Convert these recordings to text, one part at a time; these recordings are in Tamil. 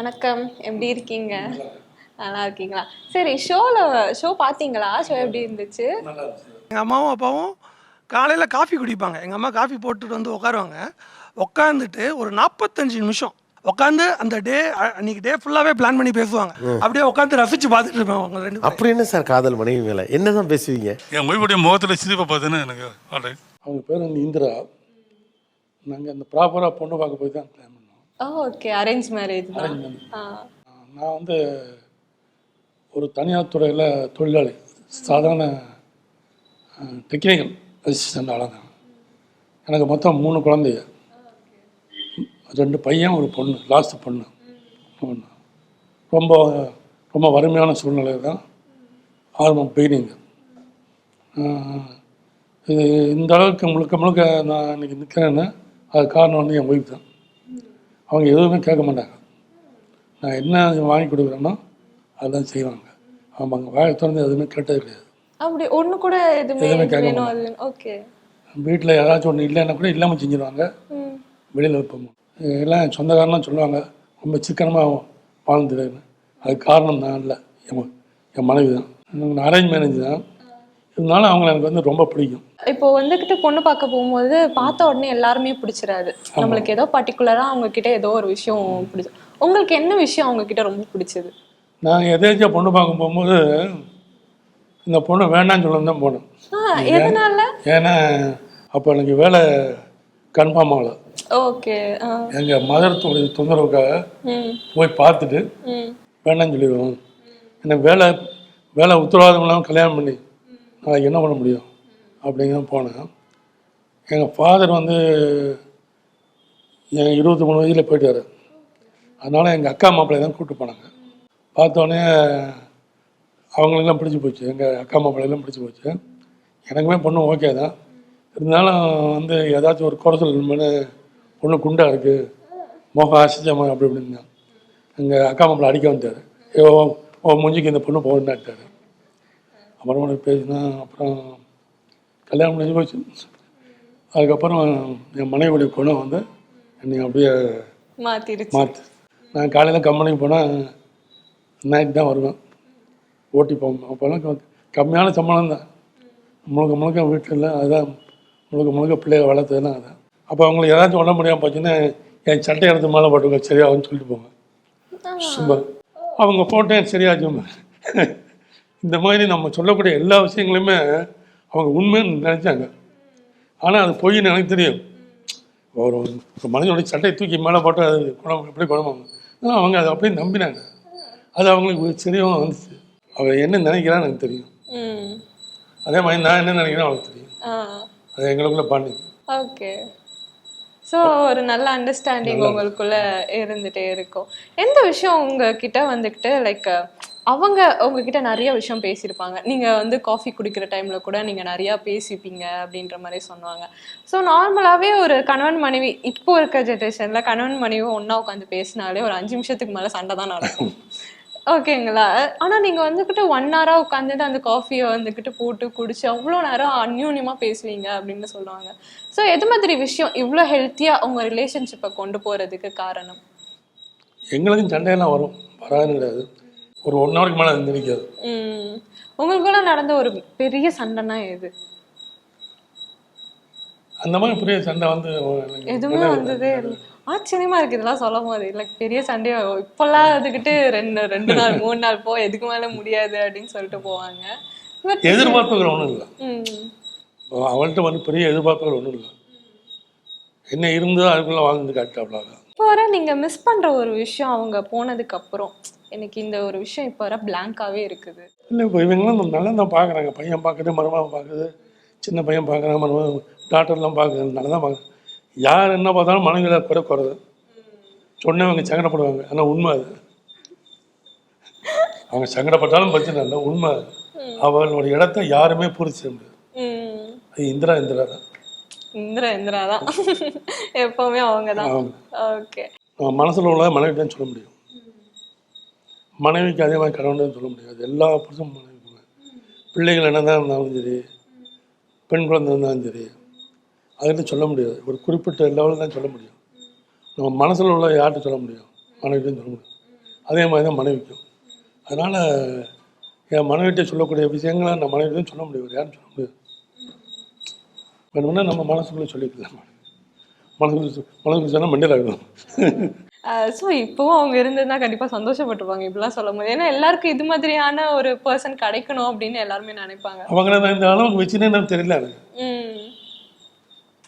வணக்கம். எப்படி இருக்கீங்க? நல்லா இருக்கீங்களா? சரி ஷோல ஷோ பாத்தீங்களா ஷோ எப்படி இருந்துச்சு? எங்கள் அம்மாவும் அப்பாவும் காலையில் காஃபி குடிப்பாங்க. எங்கள் அம்மா காஃபி போட்டுட்டு வந்து உட்காருவாங்க உட்காந்துட்டு ஒரு நாற்பத்தஞ்சு நிமிஷம் உட்காந்து அந்த டே அன்னைக்கு டே ஃபுல்லாகவே பிளான் பண்ணி பேசுவாங்க. அப்படியே உட்காந்து ரசிச்சு பார்த்துட்டு இருப்பேன் அவங்க ரெண்டு. அப்படி என்ன சார் காதல் மனைவி மேல? என்னதான் பேசுவீங்க? என் ஒய்வுடைய முகத்தில் சிரிப்பை பார்த்தேன்னு எனக்கு அவங்க பேர் வந்து இந்திரா. நாங்கள் அந்த ப்ராப்பராக பொண்ணு பார்க்க போய் தான் ஓகே அரேஞ்ச் மேரேஜ். நான் வந்து ஒரு தனியார் துறையில் தொழிலாளி சாதாரண டெக்னிக்கல் அசிஸ்டண்ட் ஆளாக தான் எனக்கு மொத்தம் மூணு குழந்தைங்க. ரெண்டு பையன் ஒரு பொண்ணு லாஸ்ட் பொண்ணு. பொண்ணு. ரொம்ப ரொம்ப வறுமையான சூழ்நிலை தான் ஆரம்பம் பெயினிங்க இது இந்த அளவுக்கு முழுக்க முழுக்க நான் இன்னைக்கு நிற்கிறேன்னா அது காரணம் வந்து என் ஒய்ஃப் தான். அவங்க எதுவுமே கேட்க மாட்டாங்க. நான் என்ன வாங்கி கொடுக்குறேனோ அதுதான் செய்வாங்க. அவங்க வாயை திறந்து எதுவுமே கேட்டது கிடையாது. அப்படி ஒண்ணு கூட எதுவுமே கேட்க வேணும் ஓகே வீட்டில் ஏதாச்சும் ஒன்று இல்லைன்னா கூட இல்லாமல் செஞ்சிருவாங்க. வெளியில் வைப்போம். எல்லாம் சொந்தக்காரலாம் சொல்லுவாங்க ரொம்ப சிக்கனமாக வாழ்ந்துருன்னு அதுக்கு காரணம் நான் இல்லை. என் என் மனைவி தான் அரேஞ்ச் மேரேஜ் தான். இருந்தாலும் அவங்கள எனக்கு வந்து ரொம்ப பிடிக்கும். இப்போ வந்துகிட்டு பொண்ணு பார்க்க போகும்போது பார்த்த உடனே எல்லாருமே பிடிச்சிராது நம்மளுக்கு ஏதோ பர்டிகுலரா அவங்க கிட்ட ஏதோ ஒரு விஷயம் பிடிச்சு உங்களுக்கு என்ன விஷயம் அவங்க கிட்ட ரொம்ப பிடிச்சது? நான் எதேச்சியாக பொண்ணு பார்க்க போகும்போது இந்த பொண்ணு வேண்டாம்னு சொல்ல தான் போனேன். எதனால? ஏன்னா அப்போ எனக்கு வேலை கன்ஃபார்ம் ஆகலை. ஓகே எங்கள் மதரத்துடைய தொந்தரவுக்காக போய் பார்த்துட்டு ம். வேண்டாம்னு சொல்லிடுவோம் எனக்கு வேலை வேலை உத்தரவாதம் இல்லாமல் கல்யாணம் பண்ணி நாளைக்கு என்ன பண்ண முடியும்? அப்படிங்கிற தான் போனேன். எங்கள் ஃபாதர் வந்து என் இருபத்தி மூணு வயதில் போயிட்டார். அதனால் எங்கள் அக்கா மாப்பிள்ளை தான் கூப்பிட்டு போனாங்க. பார்த்தோன்னே அவங்களெல்லாம் பிடிச்சி போச்சு. எங்கள் அக்கா மாப்பிள்ளையெல்லாம் பிடிச்சி போச்சு. எனக்குமே பொண்ணு ஓகே தான். இருந்தாலும் வந்து ஏதாச்சும் ஒரு குறை சொல்லணும்னு பொண்ணு குண்டாக இருக்குது முகம் அசிச்சமா அப்படி இப்படின்னு. எங்கள் அக்கா மாப்பிள்ளை அடிக்க வந்துட்டார். ஓ ஓ மூஞ்சிக்கு இந்த பொண்ணு போகணுன்னாட்டார் அப்புறம் கூட பேசினா அப்புறம் கல்யாணம் முடிஞ்சு போச்சு. அதுக்கப்புறம் என் மனைவியுடைய குணம் வந்து என்னை அப்படியே மாத்திருச்சு. மாற்று நான் காலையில் கம்பெனிக்கு போனால் நைட் தான் வருவேன். ஓட்டி போவோம். அப்போல்லாம் கம்மியான சம்பளம் தான். முழுக்க முழுக்க வீட்டில் அதுதான் முழுக்க முழுக்க பிள்ளைய வளர்த்ததுன்னா அதான். அப்போ அவங்களுக்கு ஏதாச்சும் உடம்பு முடியாமல் போச்சுன்னா என் சட்டை எடுத்து மேலே போட்டுக்க சரியாகும்னு சொல்லிட்டு போங்க சும்மா. அவங்க போட்டேன் சரியாச்சும் இந்த மாதிரி நம்ம சொல்லக்கூடிய எல்லா விஷயங்களுமே அவங்க உண்மைன்னு நினச்சாங்க. ஆனால் அது பொய்ன்னு எனக்கு தெரியும். ஒரு ஒரு மனிதனுடைய சட்டையை தூக்கி மேலே போட்டு அது குணம் எப்படி குணமாகும்? அவங்க அதை அப்படியே நம்பினாங்க. அது அவங்களுக்கு சரியாக வந்துச்சு. அவள் என்ன நினைக்கிறான்னு எனக்கு தெரியும். அதே மாதிரி நான் என்ன நினைக்கிறேன் அவளுக்கு தெரியும். அது எங்களுக்குள்ள பாண்டி ஓகே. ஸோ ஒரு நல்ல அண்டர்ஸ்டாண்டிங் உங்களுக்குள்ள இருந்துட்டே இருக்கும். எந்த விஷயம் உங்ககிட்ட வந்துக்கிட்டு லைக் அவங்க உங்ககிட்ட நிறைய விஷயம் பேசியிருப்பாங்க. நீங்கள் வந்து காஃபி குடிக்கிற டைமில் கூட நீங்கள் நிறையா பேசிப்பீங்க அப்படின்ற மாதிரி சொன்னாங்க. ஸோ நார்மலாகவே ஒரு கணவன் மனைவி இப்போ இருக்க ஜென்ரேஷனில் கணவன் மனைவி ஒன்றா உட்காந்து பேசினாலே ஒரு அஞ்சு நிமிஷத்துக்கு மேலே சண்டை தான் நடக்கும். ஓகேங்களா ஆனால் நீங்கள் வந்துக்கிட்டு ஒன் ஹவராக உட்காந்துட்டு அந்த காஃபியை வந்துக்கிட்டு போட்டு குடிச்சு அவ்வளோ நேரம் அந்யூன்யமாக பேசுவீங்க அப்படின்னு சொல்லுவாங்க. ஸோ எது மாதிரி விஷயம் இவ்வளோ ஹெல்த்தியாக உங்கள் ரிலேஷன்ஷிப்பை கொண்டு போகிறதுக்கு காரணம்? எங்களுக்கும் சண்டையெல்லாம் வரும். வராது கிடையாது. ஒரு ஒன் ஹவருக்கு மேலே ம். உங்களுக்குள்ள நடந்த ஒரு பெரிய சண்டைனா எது? அந்த மாதிரி பெரிய சண்டை வந்து எதுவுமே வந்ததே இல்லை. ஆச்சரியமா இருக்கு இதெல்லாம் சொல்லும் போது இல்லை பெரிய சண்டையா இப்பெல்லாம் அதுக்கிட்டு ரெண்டு ரெண்டு நாள் மூணு நாள் போ எதுக்கு மேல முடியாது அப்படின்னு சொல்லிட்டு போவாங்க. எதிர்பார்ப்புகள் ஒன்றும் இல்லை. அவள்கிட்ட வந்து பெரிய எதிர்பார்ப்புகள் ஒன்றும் இல்லை. என்ன இருந்தோ அதுக்குள்ளே வாழ்ந்து காட்டாப்ல இப்போ வர நீங்க மிஸ் பண்ற ஒரு விஷயம் அவங்க போனதுக்கு அப்புறம் எனக்கு இந்த ஒரு விஷயம் இப்போ வர பிளாங்காவே இருக்குது. இல்லை இப்போ இவங்கெல்லாம் நல்லா தான் பார்க்குறாங்க. பையன் பார்க்குறது மருமகன் பார்க்குது சின்ன பையன் பார்க்குறான் மருமகன் டாக்டர்லாம் பார்க்குறது நல்லா தான் பார்க்குறேன் யார் என்ன பார்த்தாலும் மனைவியில் குறை குறைது சொன்னவங்க சங்கடப்படுவாங்க. ஆனால் உண்மை அது. அவங்க சங்கடப்பட்டாலும் பிரச்சனை இல்லை. உண்மை அவளோட இடத்த யாருமே பூர்த்தி செய்ய முடியாது. அது இந்திரா இந்திரா தான். இந்திரா இந்திரா தான். எப்பவுமே அவங்க தான் ஓகே. மனசில் உள்ளதை மனைவி தான் சொல்ல முடியும். மனைவிக்கு அதே மாதிரி கணவன் சொல்ல முடியாது. எல்லா புருஷன் மனைவிக்குமே பிள்ளைகள் என்ன தான் இருந்தாலும் சரி பெண் குழந்தை இருந்தாலும் சரி அதுகிட்ட சொல்ல முடியாது. ஒரு குறிப்பிட்ட லெவலில் தான் சொல்ல முடியும். நம்ம மனசில் உள்ள யார்கிட்ட சொல்ல முடியும்? மனைவிட்டையும் சொல்ல முடியும். அதே மாதிரி தான் மனைவிக்கும். அதனால் என் மனைவிட்ட சொல்லக்கூடிய விஷயங்களை நான் மனைவிட்டும் சொல்ல முடியும். யாரும் சொல்ல முடியாது. வேணும்னா நம்ம மனசுக்குள்ளே சொல்லிக்கலாம். மனசுக்குள்ள மனசுக்கு மனசுக்குள்ள சொன்னால் மண்டியில் ஆகிடும் ஸோ இப்போவும் அவங்க இருந்ததுன்னா கண்டிப்பா சந்தோஷப்பட்டுருப்பாங்க இப்படிலாம் சொல்லும் போது ஏன்னா எல்லாருக்கும் இது மாதிரியான ஒரு பர்சன் கிடைக்கணும் அப்படின்னு எல்லாருமே நினைப்பாங்க. நான் இந்த அளவுக்கு வச்சுனே எனக்கு தெரியல ம்.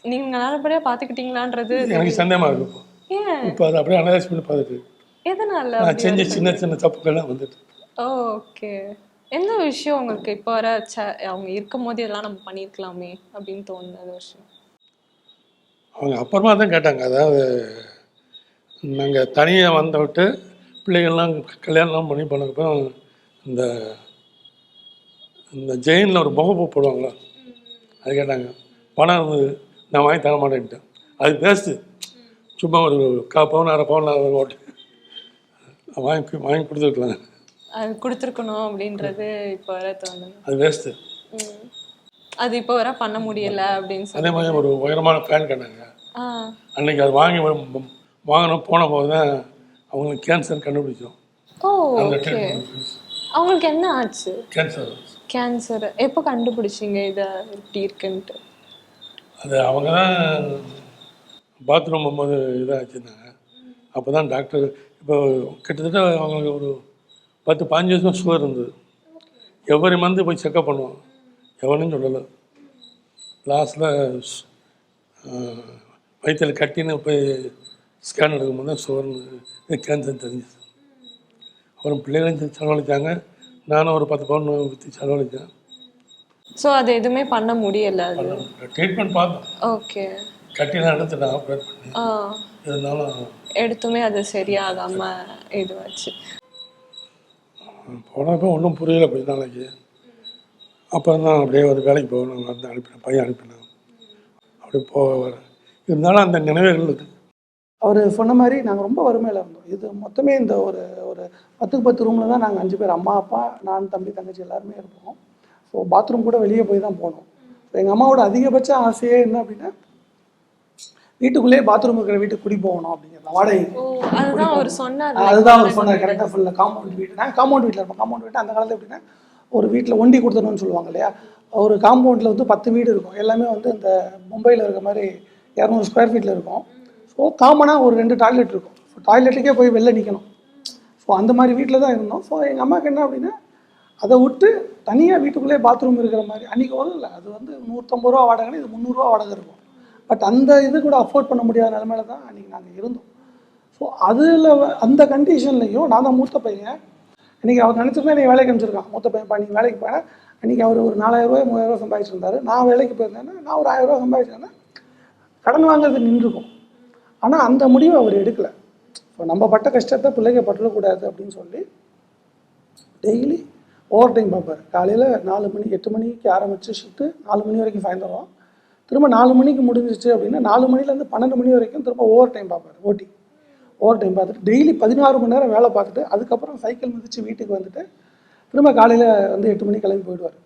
நீங்க நல்லபடியா பாத்துக்கிட்டீங்களான்றது எனக்கு சந்தேகமாக இருக்கு இப்போ. அதை அப்படியே அனலைஸ் பண்ணி பார்த்துட்டு எதனால நான் செஞ்ச சின்ன சின்ன தப்புக்கள்லாம் வந்துட்டு ஓகே. எந்த விஷயம் உங்களுக்கு இப்போ வர அவங்க இருக்கும் போது இதெல்லாம் நம்ம பண்ணியிருக்கலாமே அப்படின்னு தோணுது விஷயம். அவங்க அப்புறமா தான் கேட்டாங்க. அதாவது நாங்கள் தனியாக வந்த விட்டு பிள்ளைகள்லாம் கல்யாணம்லாம் பண்ணி பண்ணதுக்கப்புறம் இந்த இந்த ஜெயினில் ஒரு முகப்பூ போடுவாங்களா? அது கேட்டாங்க. பணம் இருந்தது. நான் வாங்கி தர மாட்டேன்ட்டேன் அது வேஸ்ட்டு. சும்மா ஒரு கா பவுன் அரை பவுன் ஒரு ஓட்டு வாங்கி வாங்கி கொடுத்துருக்கலாம். அது கொடுத்துருக்கணும் அப்படின்றது இப்போ வர தோணுது. அது வேஸ்ட்டு. அது இப்போ வர பண்ண முடியல அப்படின்னு சொல்லி அதே மாதிரி ஒரு உயரமான ஃபேன் கேட்டாங்க. அன்னைக்கு அது வாங்கி வ- வாங்கணும் போன போது தான் அவங்களுக்கு கேன்சர் கண்டுபிடிச்சோம். அவங்களுக்கு என்ன ஆச்சு? கேன்சர் கேன்சர் எப்போ கண்டுபிடிச்சீங்க இதை? இப்படி இருக்குன்ட்டு? அது அவங்க தான் பாத்ரூம் போகும்போது இதாச்சுன்னாங்க அப்போ தான் டாக்டர் இப்போ கிட்டத்தட்ட அவங்களுக்கு ஒரு பத்து பாஞ்சு வருஷம் சுகர் இருந்தது. எவரி மந்த் போய் செக்கப் பண்ணுவோம். எவனும் சொல்லலை. லாஸ்ட்டில் வயிற்றில் கட்டின்னு போய் ஸ்கேன் எடுக்கும்போது தான் சுகர்னு கேன்சர் தெரிஞ்சுது. அப்புறம் பிள்ளைகளும் செ- செலவழிச்சாங்க நானும் ஒரு பத்து பவுன் விற்று செலவழித்தேன் ஸோ அது எதுவுமே பண்ண முடியல ட்ரீட்மெண்ட் பார்த்தோம். ஓகே கட்டிலாம் எடுத்துட்டேன் ஆப்ரேட் பண்ணி. இருந்தாலும் எடுத்துமே அது சரியாகாம இதுவாச்சு போனப்போ ஒன்றும் புரியல கொஞ்ச நாளைக்கு. அப்புறம் தான் அப்படியே ஒரு வேலைக்கு போகணும். வந்து அனுப்பினேன் பையன் அனுப்பினேன். அப்படி போக வர. இருந்தாலும் அந்த நினைவுகள் இருக்கு. அவர் சொன்ன மாதிரி நாங்கள் ரொம்ப வறுமையில் இருந்தோம். இது மொத்தமே இந்த ஒரு ஒரு பத்துக்கு பத்து ரூமில் தான் நாங்கள் அஞ்சு பேர் அம்மா அப்பா நான் தம்பி தங்கச்சி எல்லாருமே இருப்போம். ஸோ பாத்ரூம் கூட வெளியே போய் தான் போனோம். எங்கள் அம்மாவோட அதிகபட்ச ஆசையே என்ன அப்படின்னா வீட்டுக்குள்ளேயே பாத்ரூம் இருக்கிற வீட்டுக்கு குடி போகணும் அப்படிங்கிறது வாடகை ஓ அதுதான் அவர் சொன்னார் அதுதான் அவர் சொன்னார். கரெக்டாக ஃபுல்லாக காம்பவுண்ட் வீடு. நாங்கள் காம்பவுண்ட் வீட்டில் இருப்போம். காம்பவுண்ட் வீட்டு அந்த காலத்தில் எப்படின்னா ஒரு வீட்டில் ஒண்டி கொடுத்தணும்னு சொல்லுவாங்க இல்லையா? ஒரு காம்பவுண்டில் வந்து பத்து வீடு இருக்கும். எல்லாமே வந்து இந்த மும்பையில் இருக்க மாதிரி இரநூறு ஸ்கொயர் ஃபீட்டில் இருக்கும். ஸோ காமனாக ஒரு ரெண்டு டாய்லெட் இருக்கும். ஸோ டாய்லெட்டுக்கே போய் வெளில நிற்கணும் ஸோ அந்த மாதிரி வீட்டில் தான் இருந்தோம். ஸோ எங்கள் அம்மாவுக்கு என்ன அப்படின்னா அதை விட்டு தனியாக வீட்டுக்குள்ளே பாத்ரூம் இருக்கிற மாதிரி அன்றைக்கி வரும் இல்லை அது வந்து நூற்றம்பது ரூபா வாடகைன்னு இது முந்நூறுரூவா வாடகை இருக்கும். பட் அந்த இது கூட அஃபோர்ட் பண்ண முடியாத நிலமையில தான் அன்றைக்கி நாங்கள் இருந்தோம். ஸோ அதில் அந்த கண்டிஷன்லையும் நான் தான் மூத்த பையன். இன்றைக்கி அவர் நினச்சிருந்தா என்னை வேலைக்கு அனுப்பிச்சிருக்கான். மூத்த பையன் நீ வேலைக்கு போனேன் அன்றைக்கி அவர் ஒரு நாலாயிரரூவா மூவாயிரரூவா சம்பாதிச்சிருந்தாரு. நான் வேலைக்கு போயிருந்தேன்னா நான் ஒரு ஆயிரரூவா சம்பாதிச்சேன்னா கடன் வாங்குறது நின்றுருக்கும். ஆனால் அந்த முடிவை அவர் எடுக்கலை. ஸோ நம்ம பட்ட கஷ்டத்தை பிள்ளைங்க பட்டுறக்கூடாது அப்படின்னு சொல்லி டெய்லி ஓவர் டைம் பார்ப்பார். காலையில் நாலு மணி எட்டு மணிக்கு ஆரம்பித்து ஷிஃப்ட்டு நாலு மணி வரைக்கும் சாயந்தரம் திரும்ப நாலு மணிக்கு முடிஞ்சிச்சு அப்படின்னா நாலு மணிலேருந்து பன்னெண்டு மணி வரைக்கும் திரும்ப ஓவர் டைம் பார்ப்பார் ஓட்டி. ஓவர் டைம் பார்த்துட்டு டெய்லி பதினாறு மணி நேரம் வேலை பார்த்துட்டு அதுக்கப்புறம் சைக்கிள் மிதித்து வீட்டுக்கு வந்துட்டு திரும்ப காலையில் வந்து எட்டு மணிக்கு கிளம்பி போயிடுவார்.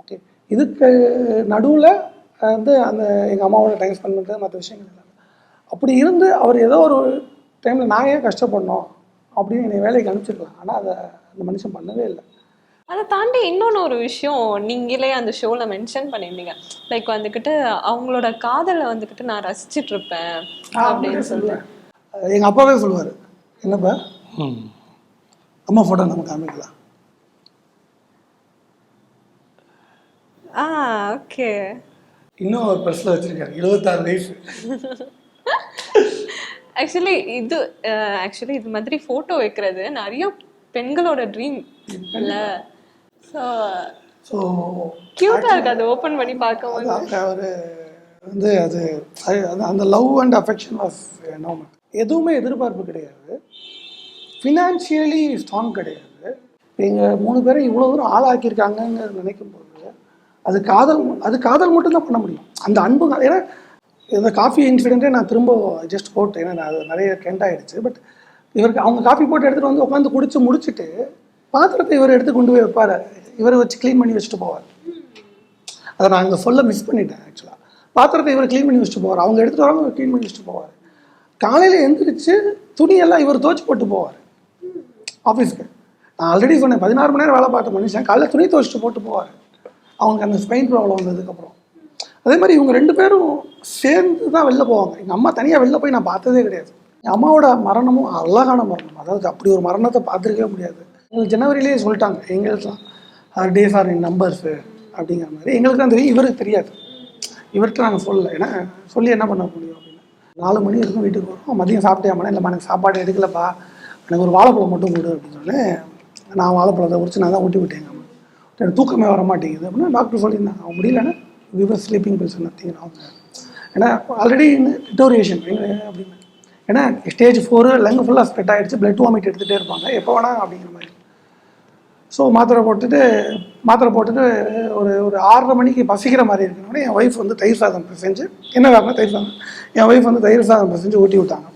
ஓகே இதுக்கு நடுவில் வந்து அந்த எங்கள் அம்மாவோட டைம் ஸ்பெண்ட் பண்ணுறது மற்ற விஷயங்கள் இல்லை அப்படி இருந்து அவர் ஏதோ ஒரு டைமில் நான் ஏன் கஷ்டப்படணும்? அப்படின்னு என்னை வேலைக்கு அனுப்பிச்சிருக்கலாம். ஆனால் அதை அந்த மனுஷன் பண்ணவே இல்லை. அதை தாண்டி இன்னொன்று ஒரு விஷயம் நீங்களே அந்த ஷோவில் மென்ஷன் பண்ணியிருந்தீங்க. லைக் வந்துக்கிட்டு அவங்களோட காதலை வந்துக்கிட்டு நான் ரசிச்சிட்டு இருப்பேன் அப்படின்னு சொல்லிட்டு. எங்கள் அப்பாவே சொல்லுவார். என்னப்பா? அம்மா ஃபோட்டோ நம்ம காமிக்கலாம். ஆ ஓகே இன்னும் ஒரு ப்ரெஸ்ஸில் வச்சுருக்காரு. இருபத்தாறு வயசு. ஆக்சுவலி இது ஆக்சுவலி இது மாதிரி ஃபோட்டோ வைக்கிறது நிறைய பெண்களோட ட்ரீம் இல்ல ஸோ ஸோ க்யூட்டாக இருக்கு. அதை ஓப்பன் பண்ணி பார்க்கும்போது. அவர் வந்து அது அந்த- love and affection was no man எதுவுமே எதிர்பார்ப்பு கிடையாது. ஃபினான்ஷியலி ஸ்ட்ராங் கிடையாது. எங்கள் மூணு பேரும் இவ்வளோ தூரம் ஆளாக்கியிருக்காங்கங்கிறது நினைக்கும் போது அது காதல் அது காதல் மட்டும்தான் பண்ண முடியும். அந்த அன்பு ஏன்னா இந்த காஃபி இன்சிடென்ட்டே நான் திரும்ப ஜஸ்ட் போட்டேன். ஏன்னா நான் அது நிறைய கெண்ட் ஆயிடுச்சு பட் இவருக்கு அவங்க காஃபி போட்டு எடுத்துகிட்டு வந்து உட்காந்து குடிச்சு முடிச்சுட்டு பாத்திரத்தை இவர் எடுத்து கொண்டு போய் வைப்பார். இவரை வச்சு க்ளீன் பண்ணி வச்சுட்டு போவார். அதை நான் அங்கே சொல்ல மிஸ் பண்ணிட்டேன் ஆக்சுவலாக பாத்திரத்தை இவர் க்ளீன் பண்ணி வச்சுட்டு போவார். அவங்க எடுத்துகிட்டு வராங்க இவர் க்ளீன் பண்ணி வச்சுட்டு போவார். காலையில் எழுந்திரிச்சு துணியெல்லாம் இவர் துவச்சி போட்டு போவார். ஆஃபீஸ்க்கு நான் ஆல்ரெடி சொன்னேன் பதினாறு மணி நேரம் வேலை பார்த்த மனுஷன் காலையில் துணி துவச்சிட்டு போட்டு போவார். அவங்களுக்கு அந்த ஸ்பெயின் ப்ராப்ளம் வந்ததுக்கப்புறம் அதே மாதிரி இவங்க ரெண்டு பேரும் சேர்ந்து தான் வெளில போவாங்க. எங்கள் அம்மா தனியாக வெளில போய் நான் பார்த்ததே கிடையாது. என் அம்மாவோட மரணமும் அழகான மரணம். அதாவது அப்படி ஒரு மரணத்தை பார்த்துருக்கவே முடியாது. எங்களுக்கு ஜனவரியிலேயே சொல்லிட்டாங்க எங்களுக்குலாம் her days are in numbers அப்படிங்கிற மாதிரி. எங்களுக்கு தான் தெரியும் இவருக்கு தெரியாது. இவர்கிட்ட நாங்கள் சொல்லலை. ஏன்னா சொல்லி என்ன பண்ண முடியும் அப்படின்னு. நாலு மணி இருக்கும் வீட்டுக்கு வரும் மதியம் சாப்பிட்டேன் இல்லைம்மா எனக்கு சாப்பாடு எடுக்கலப்பா. எனக்கு ஒரு வாழைப்பழம் மட்டும் கொடு அப்படின்னு சொல்லி நான் வாழைப்பழத்தை உரிச்சு நான் தான் ஊட்டி விட்டேன். எனக்கு தூக்கமே வர மாட்டேங்குது அப்படின்னா டாக்டர் சொல்லியிருந்தாங்க. அவன் முடியலன்னா விவர் ஸ்லீப்பிங் பில்ஸ் நத்திங் ஏன்னா ஆல்ரெடி டிட்டோரியேஷன் அப்படின்னு. ஏன்னா ஸ்டேஜ் ஃபோரு லங் ஃபுல்லாக ஸ்ப்ரெட் ஆகிடுச்சு பிளட் வாமிட் எடுத்துகிட்டே இருப்பாங்க. எப்போ வேணால் அப்படிங்கிற மாதிரி. ஸோ மாத்திரை போட்டுட்டு மாத்திரை போட்டுட்டு ஒரு ஒரு ஆறரை மணிக்கு பசிக்கிற மாதிரி இருக்கணும்னே என் ஒய்ஃப் வந்து தயிர் சாதம் பிசைஞ்சு என்ன காரணம் தயிர் சாதம்? என் ஒய்ஃப் வந்து தயிர் சாதம் பிசைஞ்சு ஊட்டி விட்டாங்க.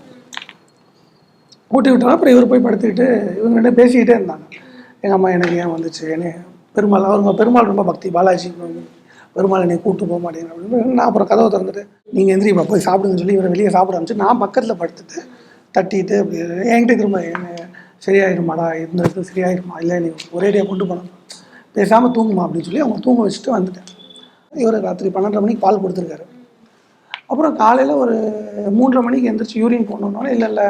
ஊட்டி விட்டாங்க அப்புறம் இவர் போய் படுத்துக்கிட்டு இவங்க ரெண்டு பேசிக்கிட்டே இருந்தாங்க. எங்கள் அம்மா எனக்கு ஏன் வந்துச்சு? என்ன பெருமாள் அவங்க பெருமாள் ரொம்ப பக்தி பாலாஜி. பெருமாள் என்னை கூட்டு போக மாட்டேங்கிறேன் அப்படின்னு நான் அப்புறம் கதவை திறந்துட்டு நீங்கள் எந்திரிப்பா போய் சாப்பிடுங்கன்னு சொல்லி இவரை வெளியே சாப்பிட அனுப்பிச்சு நான் பக்கத்தில் படுத்துட்டு தட்டிட்டு அப்படி என்கிட்ட திரும்ப என்ன சரியாயிருமாடா இருந்தது சரியாயிருமா? இல்லை நீ ஒரேடியாக கொண்டு போனோம் பேசாமல் தூங்குமா? அப்படின்னு சொல்லி அவங்க தூங்க வச்சுட்டு வந்துட்டேன். இவர் ராத்திரி பன்னெண்டரை மணிக்கு பால் கொடுத்துருக்காரு. அப்புறம் காலையில் ஒரு மூன்றரை மணிக்கு எந்திரிச்சு யூரின் போகணுன்னே இல்லை இல்லை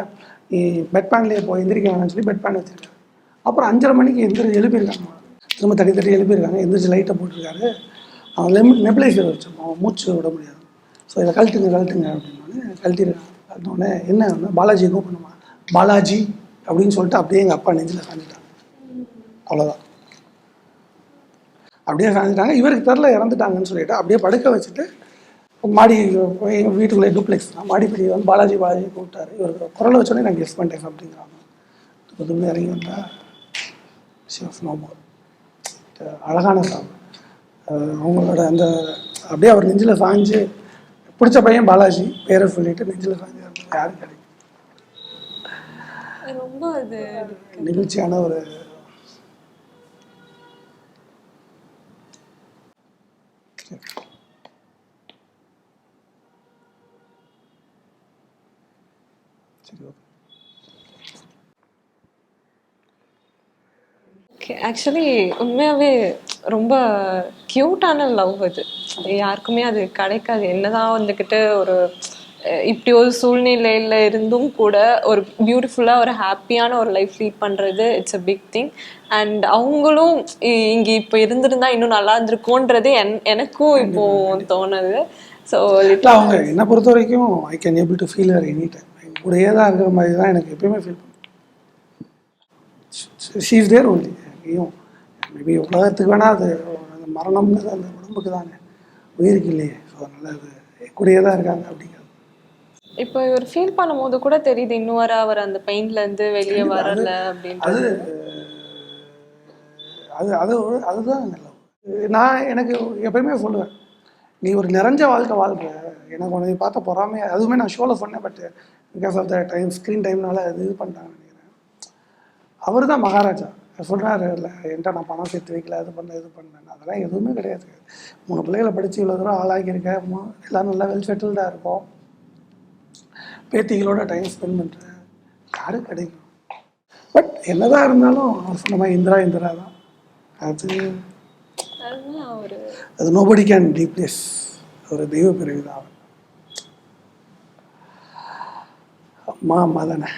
நீ பெட் பேண்ட்லேயே போய் எந்திரிக்க வேணாம்னு சொல்லி பெட் பேன் வச்சுருக்காரு. அப்புறம் அஞ்சரை மணிக்கு எந்திரி எழுப்பியிருக்காங்க. திரும்ப தட்டி தட்டி எழுப்பியிருக்காங்க. எந்திரிச்சு லைட்டை போட்டிருக்காரு. அவன் லெம் நெப்ளைசர் வச்சிருப்பான் அவன் மூச்சு விட முடியாது. ஸோ இதை கழட்டுங்க கழட்டுங்க அப்படின்னு கழட்டிருக்காங்க கழட்டினோடனே என்ன அப்படின்னா, பாலாஜி கூப்பிடணுமா பாலாஜி அப்படின்னு சொல்லிட்டு அப்படியே எங்கள் அப்பா நெஞ்சில் சாஞ்சிட்டாங்க அவ்வளோதான் அப்படியே சாஞ்சிட்டாங்க. இவருக்கு தெரில இறந்துட்டாங்கன்னு சொல்லிட்டு அப்படியே படுக்க வச்சுட்டு மாடி போய் எங்கள் வீட்டுக்குள்ளே டூப்ளெக்ஸ் தான். மாடிப்படி வந்து பாலாஜி பாலாஜி கூப்பிட்டாரு. இவருக்கு குரலை வச்சோடனே நான் கெஸ் பண்ணிட்டேன் அப்படிங்கிறாங்க புதுமே இறங்கி வந்தா நோ மோர் அழகான சாங் அவங்களோட அந்த அப்படியே அவர் நெஞ்சில் சாஞ்சு பிடிச்ச பையன் பாலாஜி பேரை சொல்லிட்டு நெஞ்சில் சாஞ்சு யாரும் கிடைக்கும் ரொம்ப அது நிகழ்ச்சியான ஒரு ஆக்சுவலி உண்மையாகவே ரொம்ப க்யூட்டான லவ் அது. யாருக்குமே அது கிடைக்காது. என்னதான் வந்துக்கிட்டு ஒரு இப்படி ஒரு சூழ்நிலையில் இருந்தும் கூட ஒரு பியூட்டிஃபுல்லாக ஒரு ஹாப்பியான ஒரு லைஃப் லீட் பண்ணுறது it's a big thing and அவங்களும் இங்கே இப்போ இருந்திருந்தா இன்னும் நல்லா இருந்திருக்கும்ன்றது என் எனக்கும் இப்போ தோணுது. ஸோ அவங்க என்னை பொறுத்த வரைக்கும் I can able to feel her any time கூடயே தான் இருக்கிற மாதிரி தான் எனக்கு எப்பயுமே ஃபீல் பண்ணும் ஷீஸ் தேர் ஒன்லி மேபி உலகத்துக்கு வேணால் அது அந்த மரணம்ங்கிறது அந்த உடம்புக்கு தானே உயிருக்கு இல்லையே. ஸோ அதனால் அது கூடயே தான் இருக்காங்க அப்படிங்கிறது. இப்போ இவர் ஃபீல் பண்ணும்போது கூட தெரியுது இன்னும் வர அவர் அந்த பெயின்ல இருந்து வெளியே வரல அப்படின்றது அது அது அது ஒரு- அதுதான் நல்ல நான் எனக்கு எப்பயுமே சொல்லுவேன் நீ ஒரு நிறைஞ்ச வாழ்க்கை வாழ்க்கை எனக்கு உனக்கு பார்த்த பொறாமே அதுவுமே நான் ஷோவில் சொன்னேன் but because of the time screen டைம்னால அது இது பண்ணிட்டாங்க நினைக்கிறேன். அவர் தான் மகாராஜா. சொல்கிறாரு இல்லை என்கிட்ட நான் பணம் சேர்த்து வைக்கல அது பண்ண இது பண்ணேன் அதெல்லாம் எதுவுமே கிடையாது. மூணு பிள்ளைகளை படித்து இவ்வளோ தூரம் ஆளாக்கியிருக்கேன் மூ- எல்லாம் நல்லா வெல் செட்டில்டாக இருப்போம் பேத்திகளோட டைம் ஸ்பெண்ட் பண்ணுறேன் யாரும் கிடைக்கும் பட் என்னதான் இருந்தாலும் மாதிரி இந்திரா இந்திரா தான். அது அது நோபடி கேன் ரீப்ளேஸ் ஒரு தெய்வ பிறவி தான் அம்மா தானே.